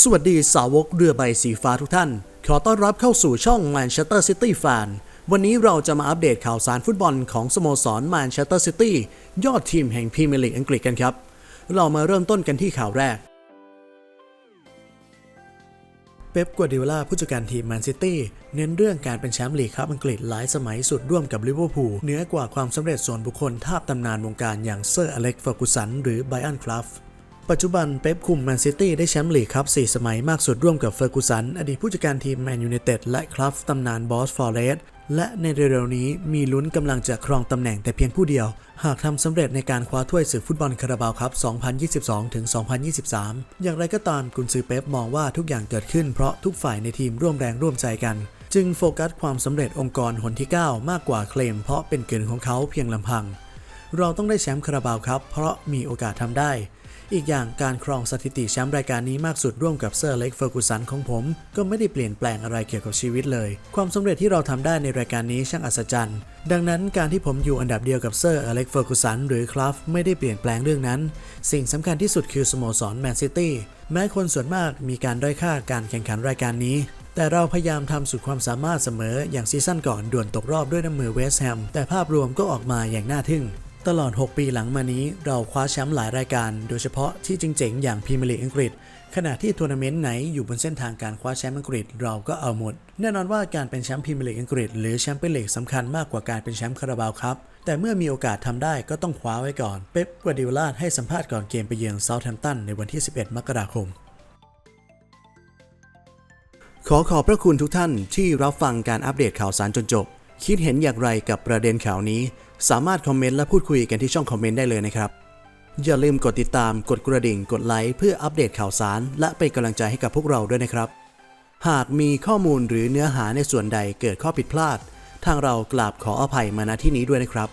สวัสดีสาวกเรือใบสีฟ้าทุกท่าน ขอต้อนรับเข้าสู่ช่อง Manchester City Fan วันนี้เราจะมาอัปเดตข่าวสารฟุตบอลของสโมสร Manchester City ยอดทีมแห่งพรีเมียร์ลีกอังกฤษกันครับ เรามาเริ่มต้นกันที่ข่าวแรก เป๊ป กัวดิโอลาผู้จัดการทีมแมนซิตี้เน้นเรื่องการเป็นแชมป์ลีกครับอังกฤษหลายสมัยสุดร่วมกับลิเวอร์พูลเหนือกว่าความสำเร็จส่วนบุคคลทาบตำนานวงการอย่างเซอร์อเล็กซ์เฟอร์กูสันหรือไบรอันคลัฟ ปัจจุบันเป๊ปคุมแมนซิตี้ได้แชมป์ลีกครับ 4 สมัยมากสุดร่วมกับเฟอร์กูสัน อดีตผู้จัดการทีมแมนยูไนเต็ดและคลัฟตำนานบอสฟอร์เรสและในเร็วๆนี้มีลุ้นกำลังจะครองตำแหน่งแต่เพียงผู้เดียว หากทำสำเร็จในการคว้าถ้วยศึกฟุตบอลคาราบาวครับ 2022 ถึง 2023 อย่างไรก็ตามกุนซือเป๊ปมองว่าทุกอย่างเกิดขึ้นเพราะทุกฝ่ายในทีมร่วมแรงร่วมใจกัน จึงโฟกัสความสำเร็จองค์กรหนที่ 9 มากกว่าเคลมเพราะเป็นเกินของเขาเพียงลำพัง เราต้องได้แชมป์คาราบาวครับ เพราะมีโอกาสทำได้ อีกอย่างการครองสถิติแชมป์รายการนี้มากสุดร่วมกับเซอร์เล็กเฟอร์กูสันของผม ก็ไม่ได้เปลี่ยนแปลงอะไรเกี่ยวกับชีวิตเลย ความสำเร็จที่เราทำได้ในรายการนี้ช่างอัศจรรย์ ดังนั้นการที่ผมอยู่อันดับเดียวกับเซอร์อเล็กเฟอร์กูสันหรือคลัฟไม่ได้เปลี่ยนแปลงเรื่องนั้น สิ่งสำคัญที่สุดคือสโมสรแมนซิตี้แม้คนส่วนมากมีการด้อยค่าการแข่งขันรายการนี้แต่เราพยายามทำสุดความสามารถเสมออย่างซีซั่นก่อนด่วนตกรอบด้วยน้ำมือเวสต์แฮม แต่ภาพรวมก็ออกมาอย่างน่าทึ่ง ตลอด 6 ปีหลังมานี้เราคว้าแชมป์หลายรายการ โดยเฉพาะที่เจ๋งๆ อย่างพรีเมียร์ลีกอังกฤษ ขณะที่ทัวร์นาเมนต์ไหนอยู่บนเส้นทางการคว้าแชมป์อังกฤษเราก็เอาหมด แน่นอนว่าการเป็นแชมป์พรีเมียร์ลีกอังกฤษหรือแชมเปี้ยนลีกสำคัญมากกว่าการเป็นแชมป์คาราบาวครับ แต่เมื่อมีโอกาสทำได้ก็ต้องคว้าไว้ก่อน เป๊ปกัวร์ดิโอลาให้สัมภาษณ์ก่อนเกมไปเยือนเซาท์แฮมป์ตันในวันที่ 11 มกราคมขอขอบพระคุณทุกท่านที่รับฟังการอัปเดตข่าวสารจนจบ คิดเห็นอย่างไรกับประเด็นข่าวนี้ สามารถคอมเมนต์และพูดคุยกันที่ช่องคอมเมนต์ได้เลยนะครับ อย่าลืมกดติดตามกดกระดิ่งกดไลค์เพื่ออัปเดตข่าวสาร และเป็นกำลังใจให้กับพวกเราด้วยนะครับ หากมีข้อมูลหรือเนื้อหาในส่วนใดเกิดข้อผิดพลาด ทางเรากราบขออภัยมาณที่นี้ด้วยนะครับ